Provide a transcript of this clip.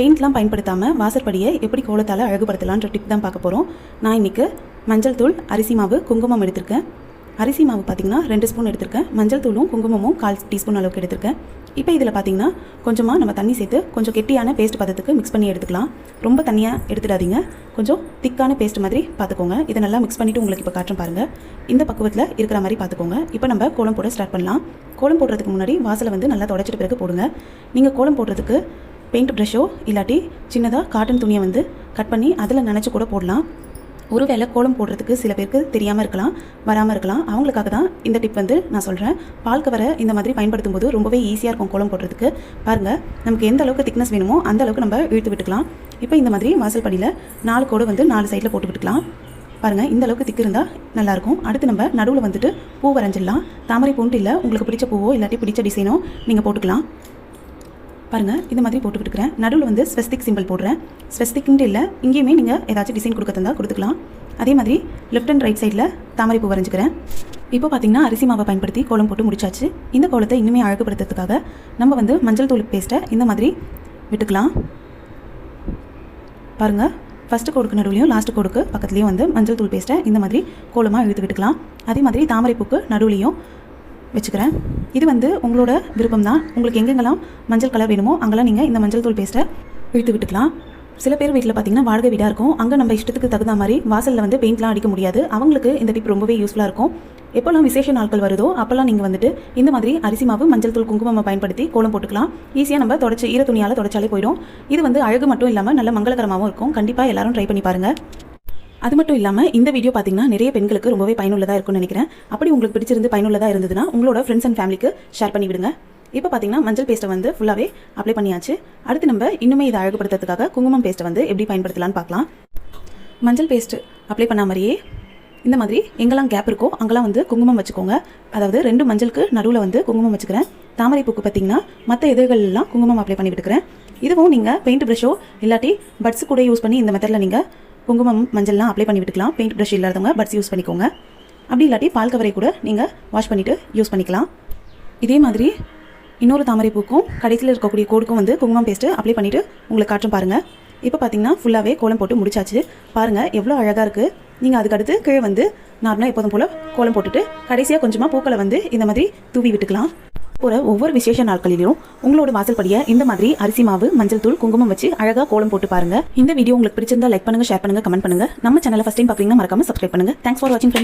பெயிண்ட்லாம் பயன்படுத்தாமல் வாசற்படியை எப்படி கோலத்தால் அழகுபடுத்தலான்ற டிப் தான் பார்க்க போகிறோம் நான் இன்றைக்கி மஞ்சள் தூள் அரிசி மாவு குங்குமம் எடுத்திருக்கேன். அரிசி மாவு பார்த்திங்கன்னா ரெண்டு ஸ்பூன் எடுத்திருக்கேன். மஞ்சள் தூளும் குங்குமமும் கால் டீஸ்பூன் அளவுக்கு எடுத்திருக்கேன். இப்போ இதில் பார்த்தீங்கன்னா கொஞ்சமாக நம்ம தண்ணி சேர்த்து கொஞ்சம் கெட்டியான பேஸ்ட் பதத்துக்கு மிக்ஸ் பண்ணி எடுத்துக்கலாம். ரொம்ப தண்ணியாக எடுத்துடாதீங்க. கொஞ்சம் திக்கான பேஸ்ட் மாதிரி பார்த்துக்கோங்க இதை நல்லா மிக்ஸ் பண்ணிவிட்டு உங்களுக்கு இப்போ காட்டுறேன் பாருங்கள் இந்த பக்குவத்தில் இருக்கிற மாதிரி பார்த்துக்கோங்க இப்போ நம்ம கோலம் போட ஸ்டார்ட் பண்ணலாம். கோலம் போடுறதுக்கு முன்னாடி வாசலை வந்து நல்லா தொடச்சிட்டு பிறகு போடுங்க. நீங்கள் கோலம் போடுறதுக்கு பெயிண்ட் ப்ரஷோ இல்லாட்டி சின்னதாக காட்டன் துணியை வந்து கட் பண்ணி அதில் நினச்சி கூட போடலாம். ஒருவேளை கோலம் போடுறதுக்கு சில பேருக்கு தெரியாமல் இருக்கலாம் வராமல் இருக்கலாம். அவங்களுக்காக தான் இந்த டிப் வந்து நான் சொல்கிறேன் பால் கவரை இந்த மாதிரி பயன்படுத்தும் போது ரொம்பவே ஈஸியாக இருக்கும் கோலம் போடுறதுக்கு. பாருங்கள் நமக்கு எந்த அளவுக்கு திக்னஸ் வேணுமோ அந்த அளவுக்கு நம்ம இழுத்து விட்டுக்கலாம். இப்போ இந்த மாதிரி வாசல் படியில் நாலு கோடு வந்து நாலு சைடில் போட்டு விட்டுக்கலாம். பாருங்கள் இந்த அளவுக்கு திக்கு இருந்தால் நல்லாயிருக்கும் அடுத்து நம்ம நடுவில் வந்துட்டு பூ வரைஞ்சிடலாம். தாமரை பூண்டு இல்லை உங்களுக்கு பிடிச்ச பூவோ இல்லாட்டி பிடிச்ச டிசைனோ நீங்கள் போட்டுக்கலாம். பாருங்கள் இந்த மாதிரி போட்டு விட்டுக்கிறேன் நடுவில் வந்து ஸ்வெஸ்திக் சிம்பிள் போடுறேன். ஸ்வஸ்திக்ன்ட்டு இல்லை இங்கேயுமே நீங்கள் ஏதாச்சும் டிசைன் கொடுக்க தந்தால் கொடுத்துக்கலாம். அதே மாதிரி லெஃப்ட் அண்ட் ரைட் சைடில் தாமரை பூ வரைஞ்சிக்கிறேன். இப்போ பார்த்திங்கன்னா அரிசி மாவை பயன்படுத்தி கோலம் போட்டு முடிச்சாச்சு. இந்த கோலத்தை இன்னுமே அழகுபடுத்துறதுக்காக நம்ம வந்து மஞ்சள் தூள் பேஸ்ட்டை இந்த மாதிரி விட்டுக்கலாம். பாருங்கள் ஃபஸ்ட்டு கோடுக்கு நடுவுலையும் லாஸ்ட் கோடுக்கு பக்கத்துலேயும் வந்து மஞ்சள் தூள் பேஸ்ட்டை இந்த மாதிரி கோலமாக இழுத்து விட்டுக்கலாம். அதே மாதிரி தாமரைப்பூக்கு நடுவுலையும் வச்சுக்கிறேன். இது வந்து உங்களோட விருப்பம் தான் உங்களுக்கு எங்கெங்கெல்லாம் மஞ்சள் கலர் வேணுமோ அங்கெல்லாம் நீங்கள் இந்த மஞ்சள் தூள் பேஸ்ட்டை இழுத்து விட்டுக்கலாம். சில பேர் வீட்டில் பார்த்தீங்கன்னா வாடகை வீடாக இருக்கும். அங்கே நம்ம இஷ்டத்துக்கு தகுந்த மாதிரி வாசலில் வந்து பெயிண்ட்லாம் அடிக்க முடியாது. அவங்களுக்கு இந்த டிப் ரொம்பவே யூஸ்ஃபுல்லாக இருக்கும். எப்போல்லாம் விசேஷ நாட்கள் வருதோ அப்போல்லாம் நீங்கள் வந்துட்டு இந்த மாதிரி அரிசி மாவு மஞ்சள் தூள் குங்குமம் பயன்படுத்தி கோலம் போட்டுக்கலாம். ஈஸியாக நம்ம தொடச்சி ஈர துணியால் தொடச்சாலே போயிடும். இது வந்து அழகு மட்டும் இல்லாமல் நல்ல மங்களகரமாகவும் இருக்கும். கண்டிப்பாக எல்லாரும் ட்ரை பண்ணி பாருங்கள் அது மட்டும் இல்லாமல் இந்த வீடியோ பார்த்தீங்கன்னா நிறைய பெண்களுக்கு ரொம்பவே பயனுள்ளதாக இருக்கும்னு நினைக்கிறேன். அப்படி உங்களுக்கு பிடிச்சிருந்து பயனுள்ளதாக இருந்ததுன்னா உங்களோட ஃப்ரெண்ட்ஸ் அண்ட் ஃபேமிலிக்கு ஷேர் பண்ணி விடுங்க இப்போ பார்த்தீங்கன்னா மஞ்சள் பேஸ்ட்டை வந்து ஃபுல்லாகவே அப்ளை பண்ணியாச்சு. அடுத்து நம்ம இன்னுமே இதை அழகுபடுத்துறதுக்காக குங்குமம் பேஸ்ட்டை வந்து எப்படி பயன்படுத்தலாம்னு பார்க்கலாம் மஞ்சள் பேஸ்ட் அப்ளை பண்ண மாதிரியே இந்த மாதிரி எங்கெல்லாம் கேப் இருக்கோ அங்கெல்லாம் வந்து குங்குமம் வச்சுக்கோங்க. அதாவது ரெண்டு மஞ்சளுக்கு நடுவில் வந்து குங்குமம் வச்சுக்கிறேன். தாமரை பூக்கு பார்த்தீங்கன்னா மற்ற இதழ்கள்லாம் குங்குமம் அப்ளை பண்ணி விட்டுக்கிறேன் இதுவும் நீங்கள் பெயிண்ட் ப்ரஷோ இல்லாட்டி பட்ஸ் கூட யூஸ் பண்ணி இந்த மெத்தடில் நீங்கள் குங்குமம் மஞ்சள்லாம் அப்ளை பண்ணி விட்டுக்கலாம். பெயிண்ட் ப்ரஷ் இல்லாதவங்க பட்ஸ் யூஸ் பண்ணிக்கோங்க. அப்படி இல்லாட்டி பால் கவரை கூட நீங்கள் வாஷ் பண்ணிவிட்டு யூஸ் பண்ணிக்கலாம். இதே மாதிரி இன்னொரு தாமரை பூக்கும் கடைசியில் இருக்கக்கூடிய கோடுக்கும் வந்து குங்குமம் பேஸ்ட்டு அப்ளை பண்ணிவிட்டு உங்களுக்கு காட்டும் பாருங்கள் இப்போ பார்த்தீங்கன்னா ஃபுல்லாகவே கோலம் போட்டு முடிச்சாச்சு. பாருங்கள் எவ்வளோ அழகாக இருக்குது நீங்கள் அதுக்கடுத்து கீழே வந்து நார்மலாக எப்போதும் போல் கோலம் போட்டுட்டு கடைசியாக கொஞ்சமாக பூக்களை வந்து இந்த மாதிரி தூவி விட்டுக்கலாம். ஒரு ஒவ்வொரு விசேஷ நாட்களிலும் உங்களோட வாசல்படியை இந்த மாதிரி அரிசி மாவு மஞ்சள் தூள் குங்குமம் வச்சு அழகாக கோலம் போட்டு பாருங்க. இந்த வீடியோ உங்களுக்கு பிடிச்சிருந்தா லைக் பண்ணுங்க ஷேர் பண்ணுங்க கமெண்ட் பண்ணுங்க. நம்ம சேனலை ஃபஸ்ட் டைம் பார்க்குறீங்கன்னா மறக்காம சப்ஸ்கிரைப் பண்ணுங்க. தேங்க்ஸ் ஃபார் வாட்சிங்